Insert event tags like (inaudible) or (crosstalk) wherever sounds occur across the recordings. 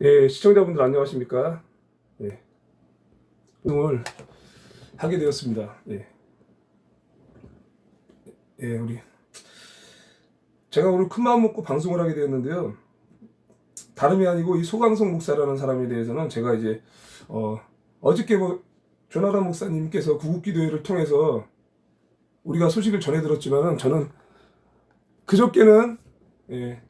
예, 시청자분들 안녕하십니까? 예. 오늘 하게 되었습니다. 예. 예, 우리 제가 오늘 큰 마음 먹고 방송을 하게 되었는데요. 다름이 아니고 이 소강성 목사라는 사람에 대해서는 제가 이제 어 어저께 뭐 조나단 목사님께서 구국기도회를 통해서 우리가 소식을 전해 들었지만은 저는 그저께는 예,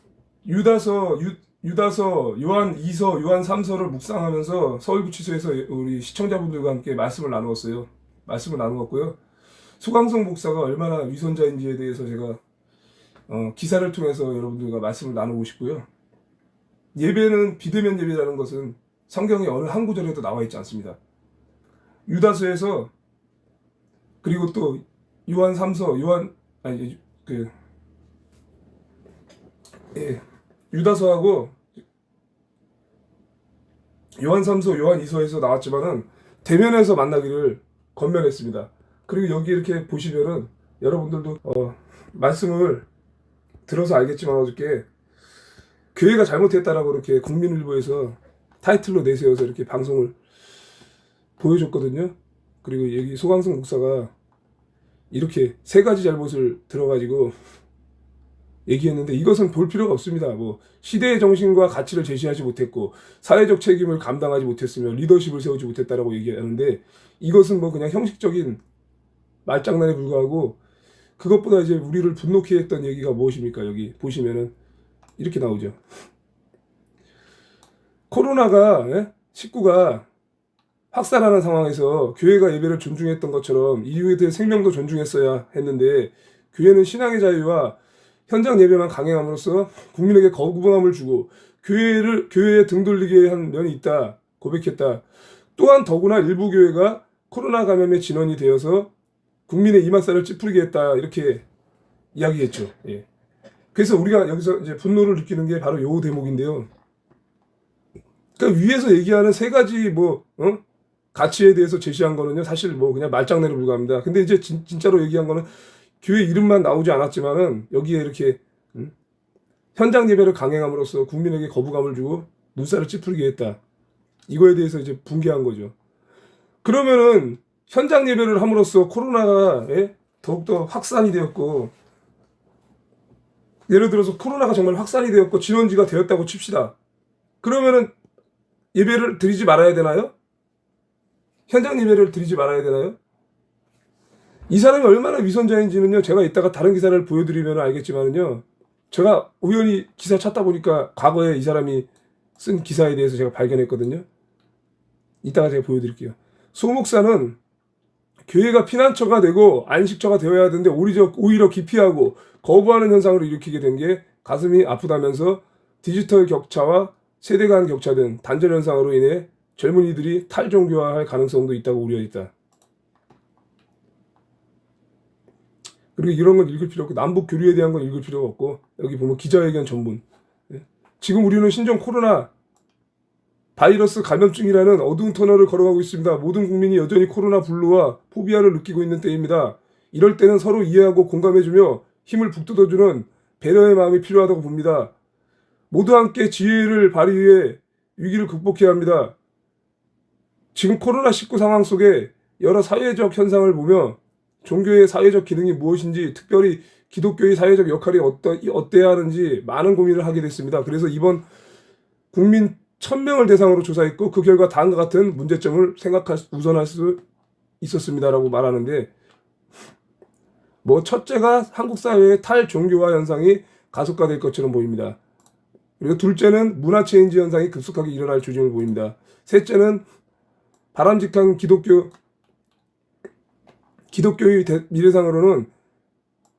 유다서 유, 유다서 요한 2서 요한 3서를 묵상하면서 서울구치소에서 우리 시청자분들과 함께 말씀을 나누었어요. 말씀을 나누었고요. 소강성 목사가 얼마나 위선자인지에 대해서 제가 어, 기사를 통해서 여러분들과 말씀을 나누고 싶고요. 예배는 비대면 예배라는 것은 성경의 어느 한 구절에도 나와 있지 않습니다. 유다서에서 그리고 또 요한 3서 요한 아니 그 예, 유다서하고 요한 3서, 요한 2서에서 나왔지만은 대면에서 만나기를 건면했습니다. 그리고 여기 이렇게 보시면은 여러분들도 어, 말씀을 들어서 알겠지만 어저께 교회가 잘못했다라고 이렇게 국민일보에서 타이틀로 내세워서 이렇게 방송을 보여줬거든요. 그리고 여기 소강성 목사가 이렇게 세 가지 잘못을 들어가지고 얘기했는데 이것은 볼 필요가 없습니다. 뭐 시대의 정신과 가치를 제시하지 못했고 사회적 책임을 감당하지 못했으며 리더십을 세우지 못했다라고 얘기하는데 이것은 뭐 그냥 형식적인 말장난에 불과하고 그것보다 이제 우리를 분노케 했던 얘기가 무엇입니까? 여기 보시면은 이렇게 나오죠. 코로나가 예? 19가 확산하는 상황에서 교회가 예배를 존중했던 것처럼 이유에 생명도 존중했어야 했는데 교회는 신앙의 자유와 현장 예배만 강행함으로써 국민에게 거부감을 주고 교회를 교회에 등 돌리게 한 면이 있다 고백했다. 또한 더구나 일부 교회가 코로나 감염의 진원이 되어서 국민의 이마살을 찌푸리게 했다 이렇게 이야기했죠. 예. 그래서 우리가 여기서 이제 분노를 느끼는 게 바로 요 대목인데요. 그러니까 위에서 얘기하는 세 가지 뭐 어? 가치에 대해서 제시한 거는요 사실 뭐 그냥 말장난에 불과합니다. 근데 이제 진, 진짜로 얘기한 거는 교회 이름만 나오지 않았지만은 여기에 이렇게 음? 현장 예배를 강행함으로써 국민에게 거부감을 주고 눈살을 찌푸리게 했다. 이거에 대해서 이제 분개한 거죠. 그러면은 현장 예배를 함으로써 코로나가 예? 더욱더 확산이 되었고 예를 들어서 코로나가 정말 확산이 되었고 진원지가 되었다고 칩시다. 그러면은 예배를 드리지 말아야 되나요? 현장 예배를 드리지 말아야 되나요? 이 사람이 얼마나 위선자인지는요, 제가 이따가 다른 기사를 보여드리면 알겠지만은요, 제가 우연히 기사 찾다 보니까 과거에 이 사람이 쓴 기사에 대해서 제가 발견했거든요. 이따가 제가 보여드릴게요. 소 목사는 교회가 피난처가 되고 안식처가 되어야 하는데 오히려, 오히려 기피하고 거부하는 현상을 일으키게 된 게 가슴이 아프다면서 디지털 격차와 세대 간 격차 등 단절 현상으로 인해 젊은이들이 탈종교화할 가능성도 있다고 우려했다. 그리고 이런 건 읽을 필요 없고 남북 교류에 대한 건 읽을 필요가 없고 여기 보면 기자회견 전문. 예. 지금 우리는 신종 코로나 바이러스 감염증이라는 어두운 터널을 걸어가고 있습니다. 모든 국민이 여전히 코로나 블루와 포비아를 느끼고 있는 때입니다. 이럴 때는 서로 이해하고 공감해주며 힘을 북돋아주는 배려의 마음이 필요하다고 봅니다. 모두 함께 지혜를 발휘해 위기를 극복해야 합니다. 지금 코로나19 상황 속에 여러 사회적 현상을 보며 종교의 사회적 기능이 무엇인지 특별히 기독교의 사회적 역할이 어떠, 어때야 하는지 많은 고민을 하게 됐습니다. 그래서 이번 국민 1000명을 대상으로 조사했고 그 결과 다음과 같은 문제점을 생각할 수- 우선할 수 있었습니다라고 말하는데 뭐 첫째가 한국 사회의 탈종교화 현상이 가속화될 것처럼 보입니다. 그리고 둘째는 문화 체인지 현상이 급속하게 일어날 조짐을 보입니다. 셋째는 바람직한 기독교 기독교의 대- 미래상으로는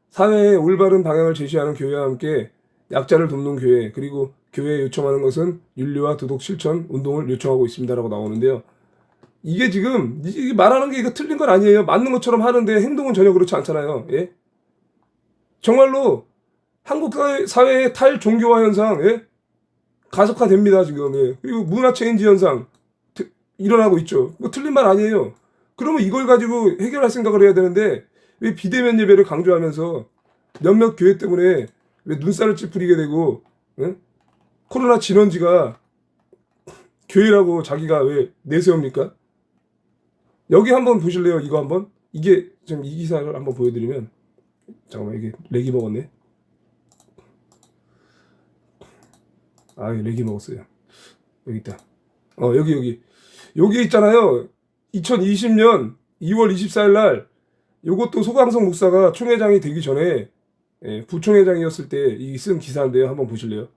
사회의 올바른 방향을 제시하는 교회와 함께 약자를 돕는 교회 그리고 교회에 요청하는 것은 윤리와 도덕 실천 운동을 요청하고 있습니다라고 나오는데요. 이게 지금 이게 말하는 게 이거 틀린 건 아니에요. 맞는 것처럼 하는데 행동은 전혀 그렇지 않잖아요. 예? 정말로 한국 사회, 사회의 탈종교화 현상 예? 가속화됩니다 지금. 예. 그리고 문화 체인지 현상 드- 일어나고 있죠. 뭐 틀린 말 아니에요. 그러면 이걸 가지고 해결할 생각을 해야 되는데 왜 비대면 예배를 강조하면서 몇몇 교회 때문에 왜 눈살을 찌푸리게 되고 예? 코로나 진원지가 교회라고 자기가 왜 내세웁니까? 여기 한번 보실래요? 이거 한번 이게 지금 이 기사를 한번 보여드리면 잠깐만 이게 렉이 먹었네. 아 렉이 먹었어요. 여기 있다. 어 여기 여기 여기 있잖아요. 2020년 2월 24일 날 요것도 소강성 목사가 총회장이 되기 전에 예, 부총회장이었을 때 이 쓴 기사인데요. 한번 보실래요?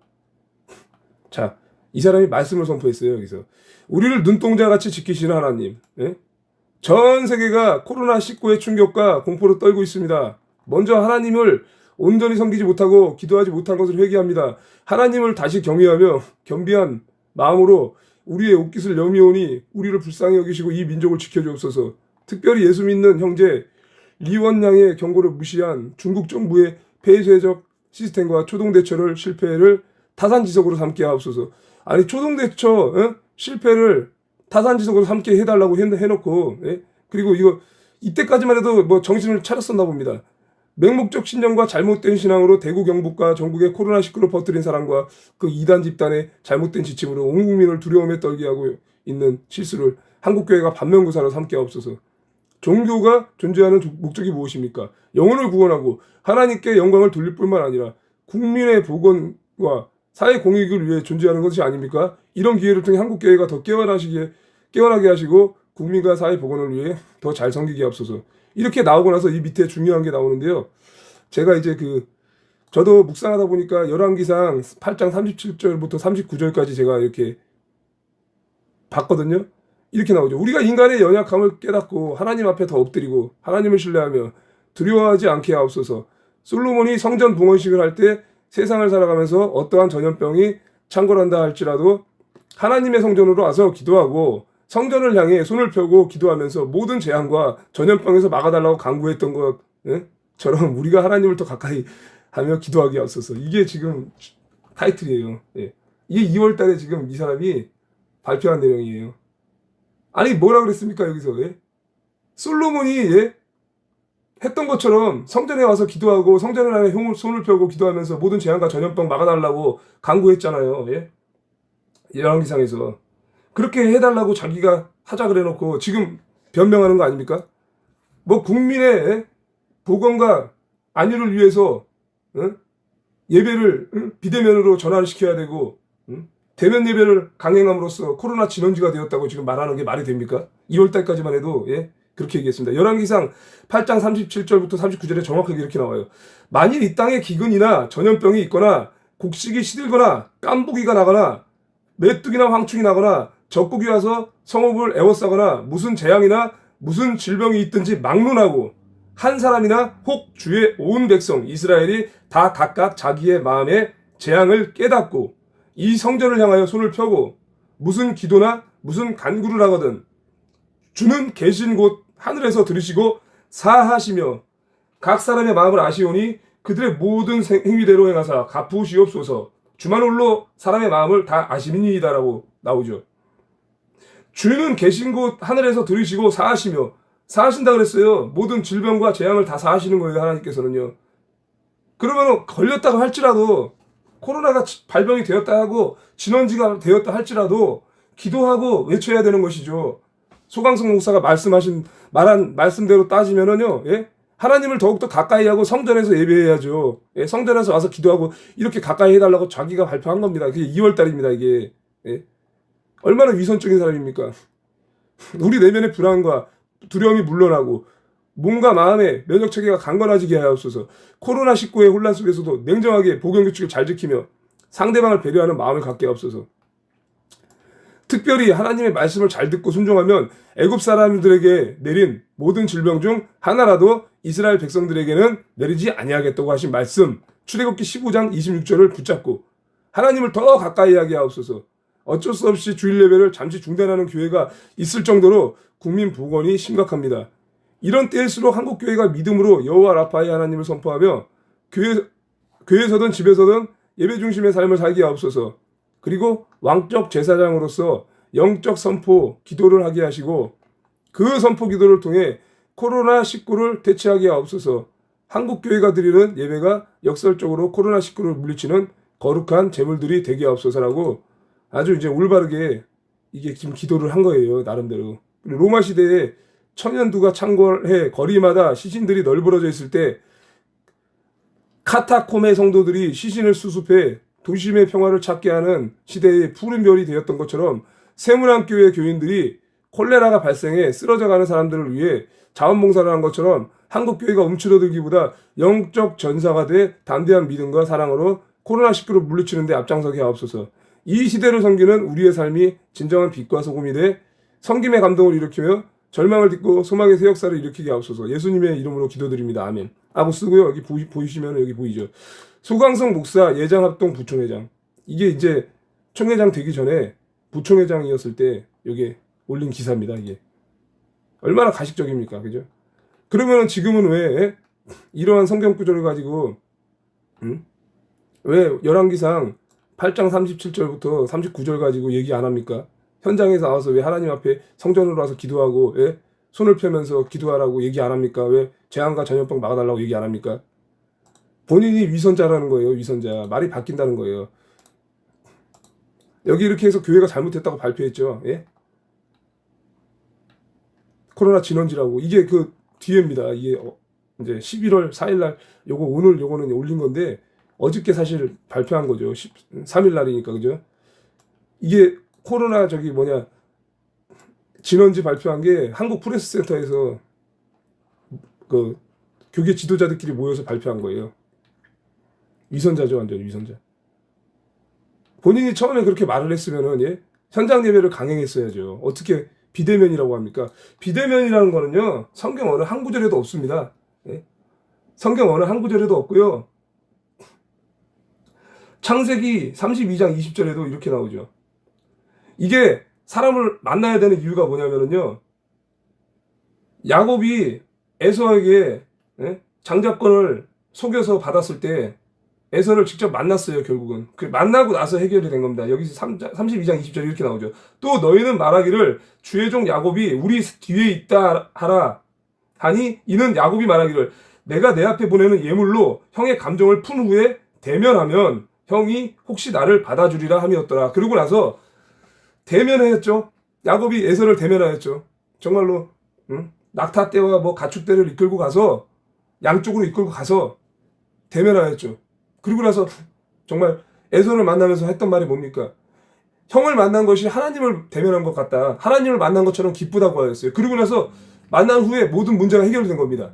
(laughs) 자, 이 사람이 말씀을 선포했어요. 여기서 우리를 눈동자 같이 지키시는 하나님. 예? 전 세계가 코로나 19의 충격과 공포로 떨고 있습니다. 먼저 하나님을 온전히 섬기지 못하고 기도하지 못한 것을 회개합니다. 하나님을 다시 경외하며 겸비한 마음으로 우리의 옷깃을 여미오니 우리를 불쌍히 여기시고 이 민족을 지켜주옵소서. 특별히 예수 믿는 형제 리원양의 경고를 무시한 중국 정부의 폐쇄적 시스템과 초동대처를 실패를 타산지석으로 삼게 하옵소서. 아니 초동대처 어? 실패를 타산지석으로 삼게 해달라고 해, 해놓고 예? 그리고 이거 이때까지만 해도 뭐 정신을 차렸었나 봅니다. 맹목적 신념과 잘못된 신앙으로 대구 경북과 전국에 코로나19를 퍼뜨린 사람과 그 이단 집단의 잘못된 지침으로 온 국민을 두려움에 떨게 하고 있는 실수를 한국교회가 반면교사로 삼게 하옵소서. 종교가 존재하는 조- 목적이 무엇입니까? 영혼을 구원하고 하나님께 영광을 돌릴 뿐만 아니라 국민의 복원과 사회 공익을 위해 존재하는 것이 아닙니까? 이런 기회를 통해 한국교회가 더 깨어나시게 깨어나게 하시고 국민과 사회 복원을 위해 더 잘 섬기게 하옵소서. 이렇게 나오고 나서 이 밑에 중요한 게 나오는데요. 제가 이제 그 저도 묵상하다 보니까 열왕기상 8장 37절부터 39절까지 제가 이렇게 봤거든요. 이렇게 나오죠. 우리가 인간의 연약함을 깨닫고 하나님 앞에 더 엎드리고 하나님을 신뢰하며 두려워하지 않게 하옵소서. 솔로몬이 성전 봉헌식을 할 때 세상을 살아가면서 어떠한 전염병이 창궐한다 할지라도 하나님의 성전으로 와서 기도하고 성전을 향해 손을 펴고 기도하면서 모든 재앙과 전염병에서 막아달라고 강구했던 것처럼 우리가 하나님을 더 가까이 하며 기도하게 하옵소서. 이게 지금 타이틀이에요. 예. 이게 2월 달에 지금 이 사람이 발표한 내용이에요. 아니 뭐라 그랬습니까 여기서 예? 솔로몬이 예? 했던 것처럼 성전에 와서 기도하고 성전 안에 흉을- 손을 펴고 기도하면서 모든 재앙과 전염병 막아달라고 강구했잖아요. 예? 열왕기상에서 그렇게 해달라고 자기가 하자 그래놓고 지금 변명하는 거 아닙니까? 뭐 국민의 예? 복원과 안위를 위해서 응? 예배를 응? 비대면으로 전환을 시켜야 되고 응? 대면 예배를 강행함으로써 코로나 진원지가 되었다고 지금 말하는 게 말이 됩니까? 2월 달까지만 해도 예? 그렇게 얘기했습니다. 열왕기상 8장 37절부터 39절에 정확하게 이렇게 나와요. 만일 이 땅에 기근이나 전염병이 있거나 곡식이 시들거나 깐부기가 나거나 메뚜기나 황충이 나거나 적국이 와서 성읍을 에워싸거나 무슨 재앙이나 무슨 질병이 있든지 막론하고 한 사람이나 혹 주의 온 백성 이스라엘이 다 각각 자기의 마음에 재앙을 깨닫고 이 성전을 향하여 손을 펴고 무슨 기도나 무슨 간구를 하거든 주는 계신 곳 하늘에서 들으시고 사하시며 각 사람의 마음을 아시오니 그들의 모든 생- 행위대로 행하사 갚으시옵소서 주만 홀로 사람의 마음을 다 아시니이다라고 나오죠. 주는 계신 곳 하늘에서 들으시고 사하시며 사하신다 그랬어요. 모든 질병과 재앙을 다 사하시는 거예요 하나님께서는요. 그러면 걸렸다고 할지라도 코로나가 치- 발병이 되었다 하고 진원지가 되었다 할지라도 기도하고 외쳐야 되는 것이죠. 소강성 목사가 말씀하신 말한 말씀대로 따지면은요, 예? 하나님을 더욱더 가까이 하고 성전에서 예배해야죠. 예? 성전에서 와서 기도하고 이렇게 가까이 해달라고 자기가 발표한 겁니다. 그게 2월 달입니다, 이게. 예? 얼마나 위선적인 사람입니까? (laughs) 우리 내면의 불안과 두려움이 물러나고 몸과 마음의 면역 체계가 강건해지게 하옵소서. 코로나 19의 혼란 속에서도 냉정하게 보건 규칙을 잘 지키며 상대방을 배려하는 마음을 갖게 하옵소서. 특별히 하나님의 말씀을 잘 듣고 순종하면 애굽 사람들에게 내린 모든 질병 중 하나라도 이스라엘 백성들에게는 내리지 아니하겠다고 하신 말씀 출애굽기 15장 26절을 붙잡고 하나님을 더 가까이 하게 하옵소서. 어쩔 수 없이 주일 예배를 잠시 중단하는 교회가 있을 정도로 국민 보건이 심각합니다. 이런 때일수록 한국 교회가 믿음으로 여호와 라파의 하나님을 선포하며 교회 교회에서든 집에서든 예배 중심의 삶을 살게 하옵소서. 그리고 왕적 제사장으로서 영적 선포 기도를 하게 하시고 그 선포 기도를 통해 코로나 19를 대체하게 하옵소서. 한국 교회가 드리는 예배가 역설적으로 코로나 19를 물리치는 거룩한 제물들이 되게 하옵소서라고 아주 이제 올바르게 이게 지금 기도를 한 거예요 나름대로. 로마 시대에 천연두가 창궐해 거리마다 시신들이 널브러져 있을 때 카타콤의 성도들이 시신을 수습해 도심의 평화를 찾게 하는 시대의 푸른 별이 되었던 것처럼 세문안교회 교인들이 콜레라가 발생해 쓰러져가는 사람들을 위해 자원봉사를 한 것처럼 한국 교회가 움츠러들기보다 영적 전사가 돼 담대한 믿음과 사랑으로 코로나19를 물리치는 데 앞장서게 하옵소서. 이 시대를 섬기는 우리의 삶이 진정한 빛과 소금이 돼 성김의 감동을 일으키며 절망을 딛고 소망의 새 역사를 일으키게 하옵소서. 예수님의 이름으로 기도드립니다. 아멘. 하고 쓰고요. 여기 보이, 보이시면 여기 보이죠. 소강성 목사 예장합동 부총회장. 이게 이제 총회장 되기 전에 부총회장이었을 때 여기에 올린 기사입니다. 이게 얼마나 가식적입니까, 그죠? 그러면은 지금은 왜 이러한 성경 구절을 가지고 음? 왜 열왕기상 8장 37절부터 39절 가지고 얘기 안 합니까? 현장에서 나와서 왜 하나님 앞에 성전으로 와서 기도하고 예? 손을 펴면서 기도하라고 얘기 안 합니까? 왜 재앙과 전염병 막아달라고 얘기 안 합니까? 본인이 위선자라는 거예요, 위선자. 말이 바뀐다는 거예요. 여기 이렇게 해서 교회가 잘못했다고 발표했죠. 예? 코로나 진원지라고. 이게 그 뒤에입니다. 이게 어, 이제 11월 4일 날 요거 오늘 요거는 올린 건데 어저께 사실 발표한 거죠. 13일 날이니까 그죠? 이게 코로나 저기 뭐냐 진원지 발표한 게 한국 프레스 센터에서 그 교계 지도자들끼리 모여서 발표한 거예요. 위선자죠, 완전 위선자. 본인이 처음에 그렇게 말을 했으면은 예? 현장 예배를 강행했어야죠. 어떻게 비대면이라고 합니까? 비대면이라는 거는요 성경 어느 한 구절에도 없습니다. 예? 성경 어느 한 구절에도 없고요. 창세기 32장 20절에도 이렇게 나오죠. 이게 사람을 만나야 되는 이유가 뭐냐면은요. 야곱이 에서에게 예? 장자권을 속여서 받았을 때 에서를 직접 만났어요, 결국은. 그 만나고 나서 해결이 된 겁니다. 여기서 3, 32장 20절 이렇게 나오죠. 또 너희는 말하기를 주의 종 야곱이 우리 뒤에 있다 하라 하니 이는 야곱이 말하기를 내가 내 앞에 보내는 예물로 형의 감정을 푼 후에 대면하면 형이 혹시 나를 받아주리라 함이었더라. 그러고 나서 대면하였죠. 야곱이 에서를 대면하였죠. 정말로 응? 낙타 때와 뭐 가축 때를 이끌고 가서 양쪽으로 이끌고 가서 대면하였죠. 그리고 나서 정말 에서를 만나면서 했던 말이 뭡니까? 형을 만난 것이 하나님을 대면한 것 같다. 하나님을 만난 것처럼 기쁘다고 하였어요. 그리고 나서 만난 후에 모든 문제가 해결된 겁니다.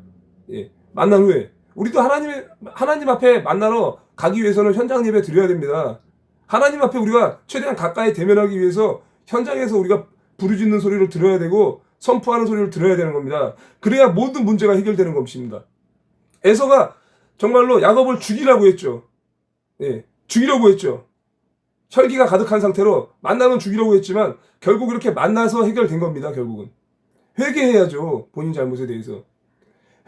예. 만난 후에 우리도 하나님 하나님 앞에 만나러 가기 위해서는 현장 예배 드려야 됩니다. 하나님 앞에 우리가 최대한 가까이 대면하기 위해서 현장에서 우리가 부르짖는 소리를 들어야 되고 선포하는 소리를 들어야 되는 겁니다. 그래야 모든 문제가 해결되는 것입니다. 에서가 정말로 야곱을 죽이라고 했죠. 예, 죽이려고 했죠. 혈기가 가득한 상태로 만나면 죽이려고 했지만 결국 이렇게 만나서 해결된 겁니다. 결국은 회개해야죠. 본인 잘못에 대해서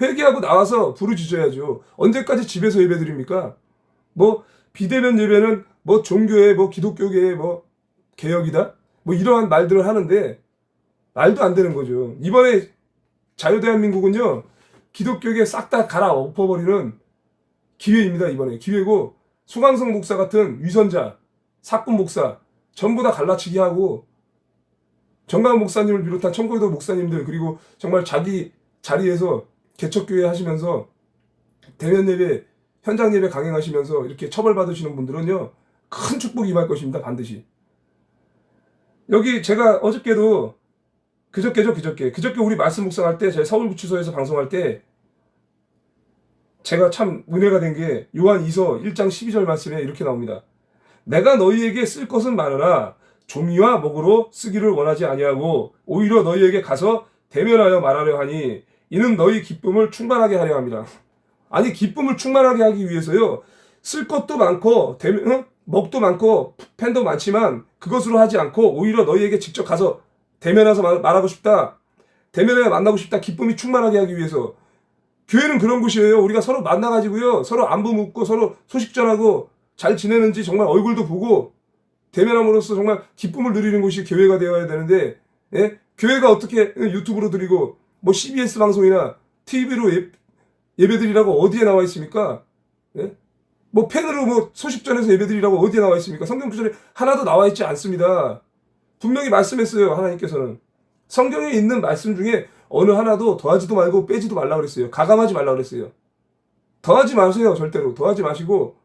회개하고 나와서 부르짖어야죠. 언제까지 집에서 예배드립니까? 뭐 비대면 예배는 뭐 종교의 뭐 기독교계의 뭐 개혁이다 뭐 이러한 말들을 하는데 말도 안 되는 거죠. 이번에 자유대한민국은요 기독교계 싹 다 갈아 엎어버리는 기회입니다. 이번에 기회고 수강성 목사 같은 위선자, 사꾼 목사 전부 다 갈라치기 하고 정강 목사님을 비롯한 청고도 목사님들 그리고 정말 자기 자리에서 개척교회 하시면서 대면 예배, 현장 예배 강행하시면서 이렇게 처벌받으시는 분들은요 큰 축복이 임할 것입니다. 반드시. 여기 제가 어저께도 그저께죠 그저께 그저께 우리 말씀 묵상할 때 제 서울구치소에서 방송할 때 제가 참 은혜가 된 게 요한 2서 1장 12절 말씀에 이렇게 나옵니다. 내가 너희에게 쓸 것은 많으나 종이와 목으로 쓰기를 원하지 아니하고 오히려 너희에게 가서 대면하여 말하려 하니 이는 너희 기쁨을 충만하게 하려 합니다. 아니 기쁨을 충만하게 하기 위해서요 쓸 것도 많고 대면 응? 먹도 많고 팬도 많지만 그것으로 하지 않고 오히려 너희에게 직접 가서 대면해서 말- 말하고 싶다. 대면에 만나고 싶다. 기쁨이 충만하게 하기 위해서 교회는 그런 곳이에요. 우리가 서로 만나가지고요. 서로 안부 묻고 서로 소식 전하고 잘 지내는지 정말 얼굴도 보고 대면함으로써 정말 기쁨을 누리는 곳이 교회가 되어야 되는데 예? 교회가 어떻게 유튜브로 드리고 뭐 CBS 방송이나 TV로 예, 예배드리라고 어디에 나와 있습니까? 예? 뭐 펜으로 뭐 소식 전해서 예배드리라고 어디에 나와 있습니까? 성경 구절에 하나도 나와 있지 않습니다. 분명히 말씀했어요. 하나님께서는 성경에 있는 말씀 중에 어느 하나도 더하지도 말고 빼지도 말라 그랬어요. 가감하지 말라 그랬어요. 더하지 마세요. 절대로 더하지 마시고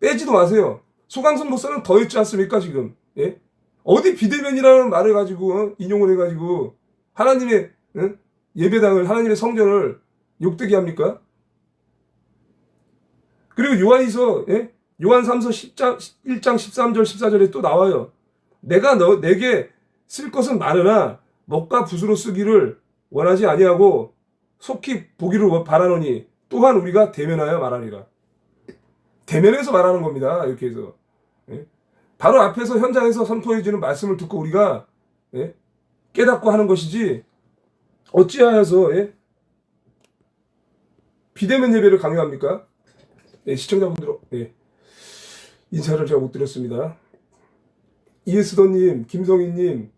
빼지도 마세요. 소강선 목사는 더했지 않습니까 지금? 예? 어디 비대면이라는 말을 가지고 어? 인용을 해가지고 하나님의 응? 예배당을 하나님의 성전을 욕되게 합니까? 그리고 요한이서 예? 요한 3서 10장 1장 13절 14절에 또 나와요. 내가 너 내게 쓸 것은 많으나 먹과 붓으로 쓰기를 원하지 아니하고 속히 보기를 바라노니 또한 우리가 대면하여 말하리라. 대면해서 말하는 겁니다. 이렇게 해서 예? 바로 앞에서 현장에서 선포해 주는 말씀을 듣고 우리가 예? 깨닫고 하는 것이지 어찌하여서 예? 비대면 예배를 강요합니까? 예, 시청자분들 예. 인사를 제가 못 드렸습니다. 이에스더님, 김성희님,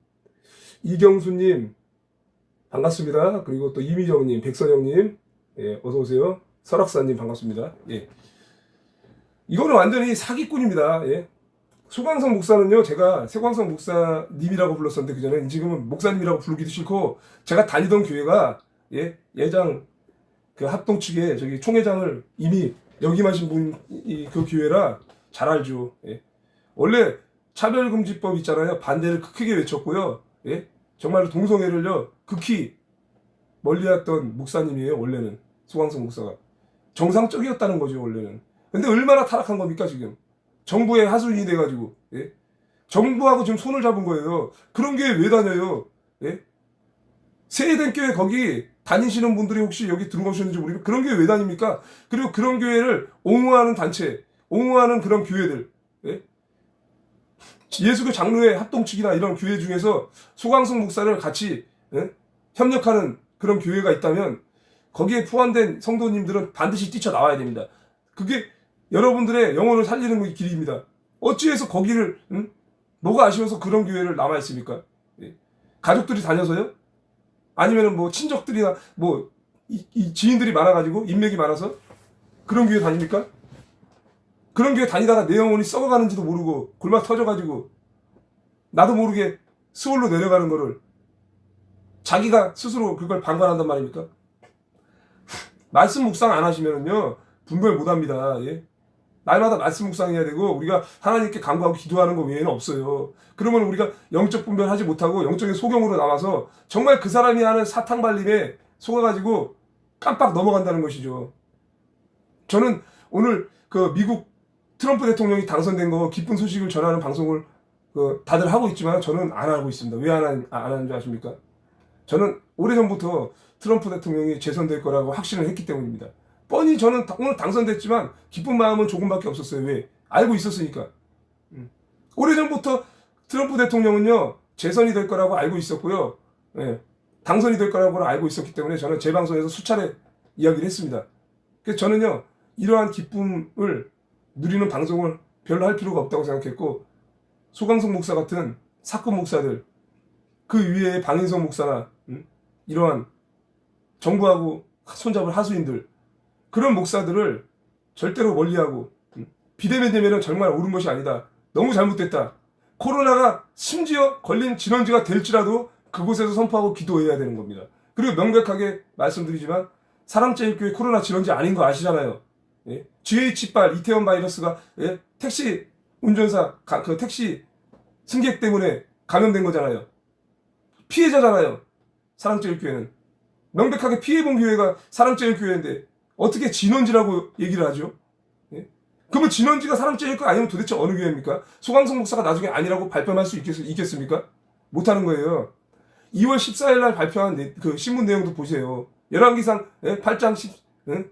이경수님 반갑습니다. 그리고 또 이미정님, 백선영님 예, 어서 오세요. 설악사님 반갑습니다. 예. 이거는 완전히 사기꾼입니다. 예. 소광성 목사는요, 제가 세광성 목사님이라고 불렀었는데 그전에 지금은 목사님이라고 부르기도 싫고 제가 다니던 교회가 예 예장 그 합동 측에 저기 총회장을 이미 역임하신 분이 그 교회라 잘 알죠. 예. 원래 차별금지법 있잖아요. 반대를 크게 외쳤고요. 예? 정말로 동성애를요 극히 멀리했던 목사님이에요. 원래는 소광성 목사가 정상적이었다는 거죠. 원래는. 근데 얼마나 타락한 겁니까 지금? 정부의 하수인이 돼가지고 예? 정부하고 지금 손을 잡은 거예요. 그런 교회 왜 다녀요? 예? 세해된 교회 거기 다니시는 분들이 혹시 여기 들어오셨는지 모르겠는데 그런 교회 왜 다닙니까? 그리고 그런 교회를 옹호하는 단체, 옹호하는 그런 교회들, 예? 예수교 장로회 합동 측이나 이런 교회 중에서 소강성 목사를 같이 예? 협력하는 그런 교회가 있다면 거기에 포함된 성도님들은 반드시 뛰쳐 나와야 됩니다. 그게 여러분들의 영혼을 살리는 길입니다. 어찌해서 거기를 응? 뭐가 아쉬워서 그런 교회를 남아 있습니까? 예? 가족들이 다녀서요? 아니면은 뭐 친척들이나 뭐 이, 이 지인들이 많아가지고 인맥이 많아서 그런 교회 다닙니까? 그런 교회 다니다가 내 영혼이 썩어가는지도 모르고 골막 터져가지고 나도 모르게 스월로 내려가는 거를 자기가 스스로 그걸 방관한단 말입니까? (laughs) 말씀 묵상 안 하시면은요 분별 못 합니다. 예? 날마다 말씀 묵상해야 되고 우리가 하나님께 간구하고 기도하는 것 외에는 없어요. 그러면 우리가 영적 분별하지 못하고 영적인 소경으로 나와서 정말 그 사람이 하는 사탕 발림에 속아가지고 깜빡 넘어간다는 것이죠. 저는 오늘 그 미국 트럼프 대통령이 당선된 거 기쁜 소식을 전하는 방송을 그 다들 하고 있지만 저는 안 하고 있습니다. 왜안안 하는 줄 아십니까? 저는 오래전부터 트럼프 대통령이 재선될 거라고 확신을 했기 때문입니다. 뻔히 저는 다- 오늘 당선됐지만 기쁜 마음은 조금밖에 없었어요. 왜? 알고 있었으니까. 음. 오래전부터 트럼프 대통령은요 재선이 될 거라고 알고 있었고요. 예, 당선이 될 거라고 알고 있었기 때문에 저는 제 방송에서 수차례 이야기를 했습니다. 그래서 저는요 이러한 기쁨을 누리는 방송을 별로 할 필요가 없다고 생각했고 소강성 목사 같은 사건 목사들 그 위에 방인성 목사나 음, 이러한 정부하고 손잡을 하수인들 그런 목사들을 절대로 멀리하고 음, 비대면 되면은 정말 옳은 것이 아니다. 너무 잘못됐다. 코로나가 심지어 걸린 진원지가 될지라도 그곳에서 선포하고 기도해야 되는 겁니다. 그리고 명백하게 말씀드리지만 사랑제일교회 코로나 진원지 아닌 거 아시잖아요. 예? GH발 이태원 바이러스가 예? 택시 운전사 가- 그 택시 승객 때문에 감염된 거잖아요. 피해자잖아요. 사랑제일교회는 명백하게 피해본 교회가 사랑제일교회인데 어떻게 진원지라고 얘기를 하죠? 예? 그러면 진원지가 사랑제일교 아니면 도대체 어느 교회입니까? 소강성 목사가 나중에 아니라고 발표할 수 있겠, 있겠습니까? 못하는 거예요. 2월 14일 날 발표한 내- 그 신문 내용도 보세요. 열왕기상 예? 8장 10, 응?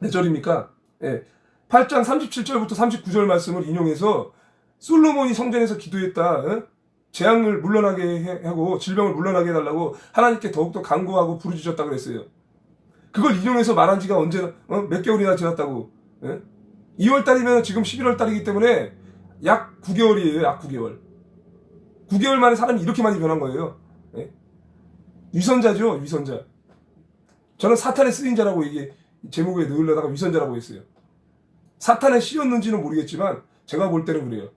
몇 절입니까? 예. 8장 37절부터 39절 말씀을 인용해서 솔로몬이 성전에서 기도했다. 어? 재앙을 물러나게 해- 하고 질병을 물러나게 해달라고 하나님께 더욱더 간구하고 부르짖었다 그랬어요. 그걸 인용해서 말한 지가 언제 어? 몇 개월이나 지났다고. 예? 2월 달이면 지금 11월 달이기 때문에 약 9개월이에요. 약 9개월. 9개월 만에 사람이 이렇게 많이 변한 거예요. 예? 위선자죠, 위선자. 저는 사탄의 쓰인 자라고 이게 제목에 넣으려다가 위선자라고 했어요. 사탄에 씌었는지는 모르겠지만 제가 볼 때는 그래요.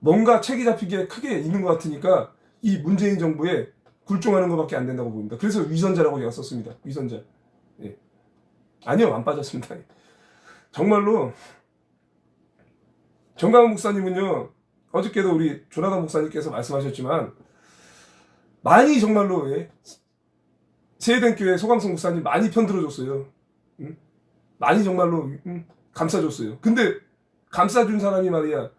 뭔가 책이 잡히기에 크게 있는 것 같으니까 이 문재인 정부에 굴종하는 것밖에 안 된다고 봅니다. 그래서 위선자라고 제가 썼습니다. 위선자. 예. 아니요, 안 빠졌습니다. 정말로 정강훈 목사님은요 어저께도 우리 조나단 목사님께서 말씀하셨지만 많이 정말로 예, 세eden 교회 소강성 목사님 많이 편들어줬어요. 음? 많이 정말로 음, 감싸줬어요. 근데 감싸준 사람이 말이야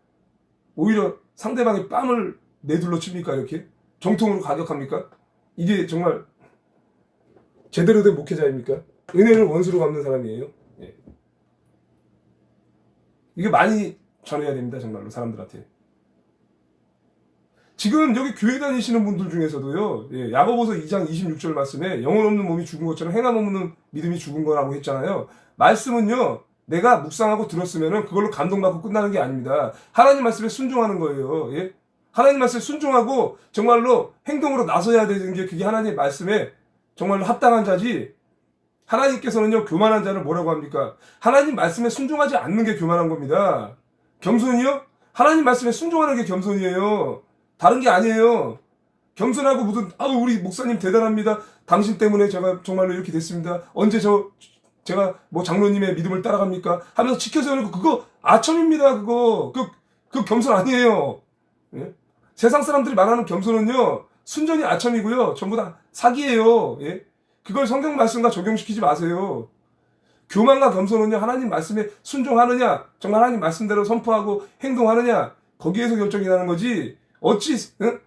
오히려 상대방의 뺨을 내둘러 칩니까 이렇게 정통으로 가격합니까? 이게 정말 제대로 된 목회자입니까? 은혜를 원수로 갚는 사람이에요. 예. 이게 많이 전해야 됩니다 정말로 사람들한테. 지금 여기 교회 다니시는 분들 중에서도요, 예, 야고보서 2장 26절 말씀에 영혼 없는 몸이 죽은 것처럼 행함 없는 믿음이 죽은 거라고 했잖아요. 말씀은요, 내가 묵상하고 들었으면은 그걸로 감동받고 끝나는 게 아닙니다. 하나님 말씀에 순종하는 거예요. 예? 하나님 말씀에 순종하고 정말로 행동으로 나서야 되는 게 그게 하나님 말씀에 정말로 합당한 자지. 하나님께서는요, 교만한 자를 뭐라고 합니까? 하나님 말씀에 순종하지 않는 게 교만한 겁니다. 겸손이요? 하나님 말씀에 순종하는 게 겸손이에요. 다른 게 아니에요. 겸손하고 무슨 아우 우리 목사님 대단합니다. 당신 때문에 제가 정말로 이렇게 됐습니다. 언제 저 제가 뭐 장로님의 믿음을 따라갑니까? 하면서 지켜세우는 거 그거 아첨입니다. 그거 그, 그 겸손 아니에요. 예? 세상 사람들이 말하는 겸손은요 순전히 아첨이고요 전부 다 사기예요. 예? 그걸 성경 말씀과 적용시키지 마세요. 교만과 겸손은요 하나님 말씀에 순종하느냐 정말 하나님 말씀대로 선포하고 행동하느냐 거기에서 결정이 나는 거지 어찌 응?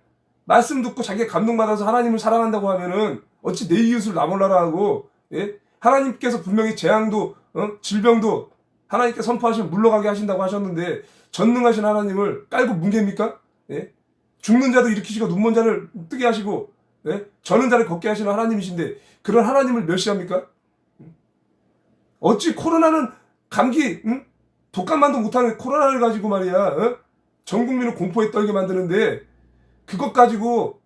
말씀 듣고 자기가 감동받아서 하나님을 사랑한다고 하면은 어찌 내 이웃을 나 몰라라 하고 예? 하나님께서 분명히 재앙도 어? 질병도 하나님께 선포하시면 물러가게 하신다고 하셨는데 전능하신 하나님을 깔고 뭉갭니까? 예? 죽는 자도 일으키시고 눈먼 자를 뜨게 하시고 예? 저는 자를 걷게 하시는 하나님이신데 그런 하나님을 멸시합니까? 어찌 코로나는 감기 응? 독감만도 못하는 코로나를 가지고 말이야 어? 전 국민을 공포에 떨게 만드는데 그것 가지고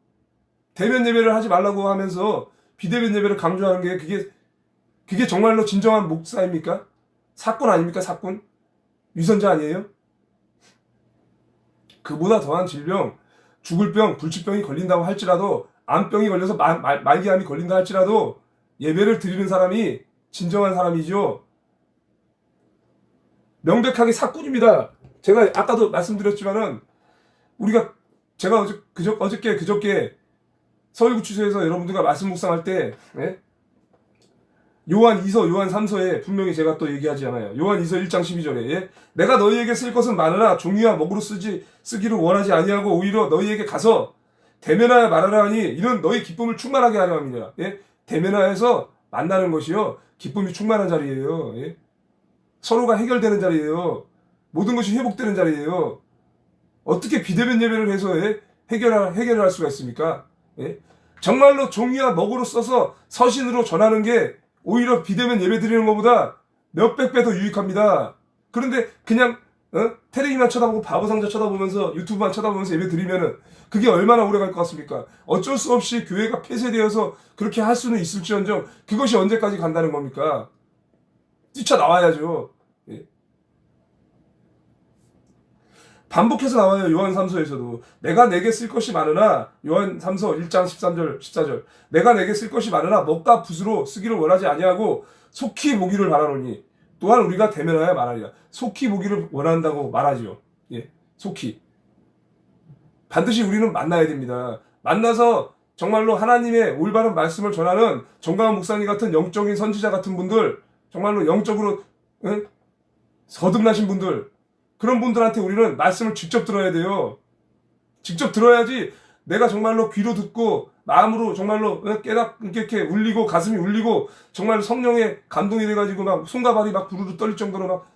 대면 예배를 하지 말라고 하면서 비대면 예배를 강조하는 게 그게 그게 정말로 진정한 목사입니까? 사건 아닙니까 사건? 위선자 아니에요? 그보다 더한 질병, 죽을 병, 불치병이 걸린다고 할지라도 암병이 걸려서 말, 말, 말기암이 걸린다 할지라도 예배를 드리는 사람이 진정한 사람이죠. 명백하게 사건입니다. 제가 아까도 말씀드렸지만은 우리가 제가 어저 그저 어저께 그저께 서울구치소에서 여러분들과 말씀 묵상할 때 예? 요한 2서 요한 3서에 분명히 제가 또 얘기하잖아요. 요한 2서 1장 12절에 예? 내가 너희에게 쓸 것은 많으나 종이와 먹으로 쓰지 쓰기를 원하지 아니하고 오히려 너희에게 가서 대면하여 말하라 하니 이는 너희 기쁨을 충만하게 하려 합니다. 예? 대면하여서 만나는 것이요 기쁨이 충만한 자리예요. 예? 서로가 해결되는 자리예요. 모든 것이 회복되는 자리예요. 어떻게 비대면 예배를 해서 예? 해결할, 해결을 할 수가 있습니까? 예? 정말로 종이와 먹으로 써서 서신으로 전하는 게 오히려 비대면 예배 드리는 것보다 몇백 배 더 유익합니다. 그런데 그냥 어? 테레비만 쳐다보고 바보 상자 쳐다보면서 유튜브만 쳐다보면서 예배 드리면은 그게 얼마나 오래 갈 것 같습니까? 어쩔 수 없이 교회가 폐쇄되어서 그렇게 할 수는 있을지언정 그것이 언제까지 간다는 겁니까? 뛰쳐 나와야죠. 예. 반복해서 나와요. 요한 3서에서도. 내가 내게 쓸 것이 많으나 요한 3서 1장 13절 14절. 내가 내게 쓸 것이 많으나 먹과 붓으로 쓰기를 원하지 아니하고 속히 보기를 바라노니 또한 우리가 대면하여 말하리라. 속히 보기를 원한다고 말하지요. 예. 속히. 반드시 우리는 만나야 됩니다. 만나서 정말로 하나님의 올바른 말씀을 전하는 정강한 목사님 같은 영적인 선지자 같은 분들, 정말로 영적으로 응? 서듭나신 분들, 그런 분들한테 우리는 말씀을 직접 들어야 돼요. 직접 들어야지 내가 정말로 귀로 듣고 마음으로 정말로 깨닫 이렇게, 이렇게 울리고 가슴이 울리고 정말 성령의 감동이 돼가지고 막 손과 발이 막 부르르 떨릴 정도로 막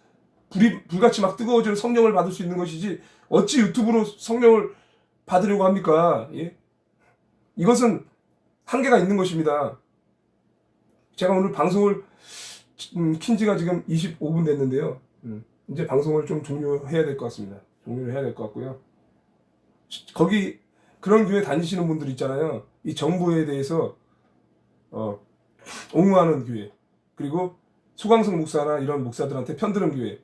불이 불같이 막 뜨거워지는 성령을 받을 수 있는 것이지 어찌 유튜브로 성령을 받으려고 합니까? 예? 이것은 한계가 있는 것입니다. 제가 오늘 방송을 음, 킨 지가 지금 25분 됐는데요. 음, 이제 방송을 좀 종료해야 될 것 같습니다. 종료를 해야 될 것 같고요. 거기 그런 교회 다니시는 분들 있잖아요. 이 정부에 대해서 어, 옹호하는 교회 그리고 소강성 목사나 이런 목사들한테 편드는 교회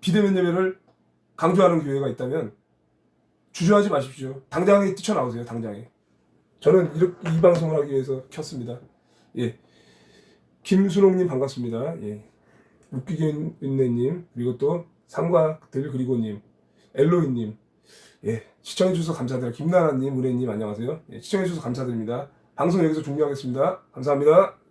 비대면 예배를 강조하는 교회가 있다면 주저하지 마십시오. 당장에 뛰쳐나오세요. 당장에. 저는 이렇게 이 방송을 하기 위해서 켰습니다. 예. 김순옥님 반갑습니다. 예. 웃기게 은혜님 그리고 또 삼과들 그리고님 엘로이님 예 시청해주셔서 감사드려요. 김나라님 은혜님 안녕하세요. 예, 시청해주셔서 감사드립니다. 방송 여기서 종료하겠습니다. 감사합니다.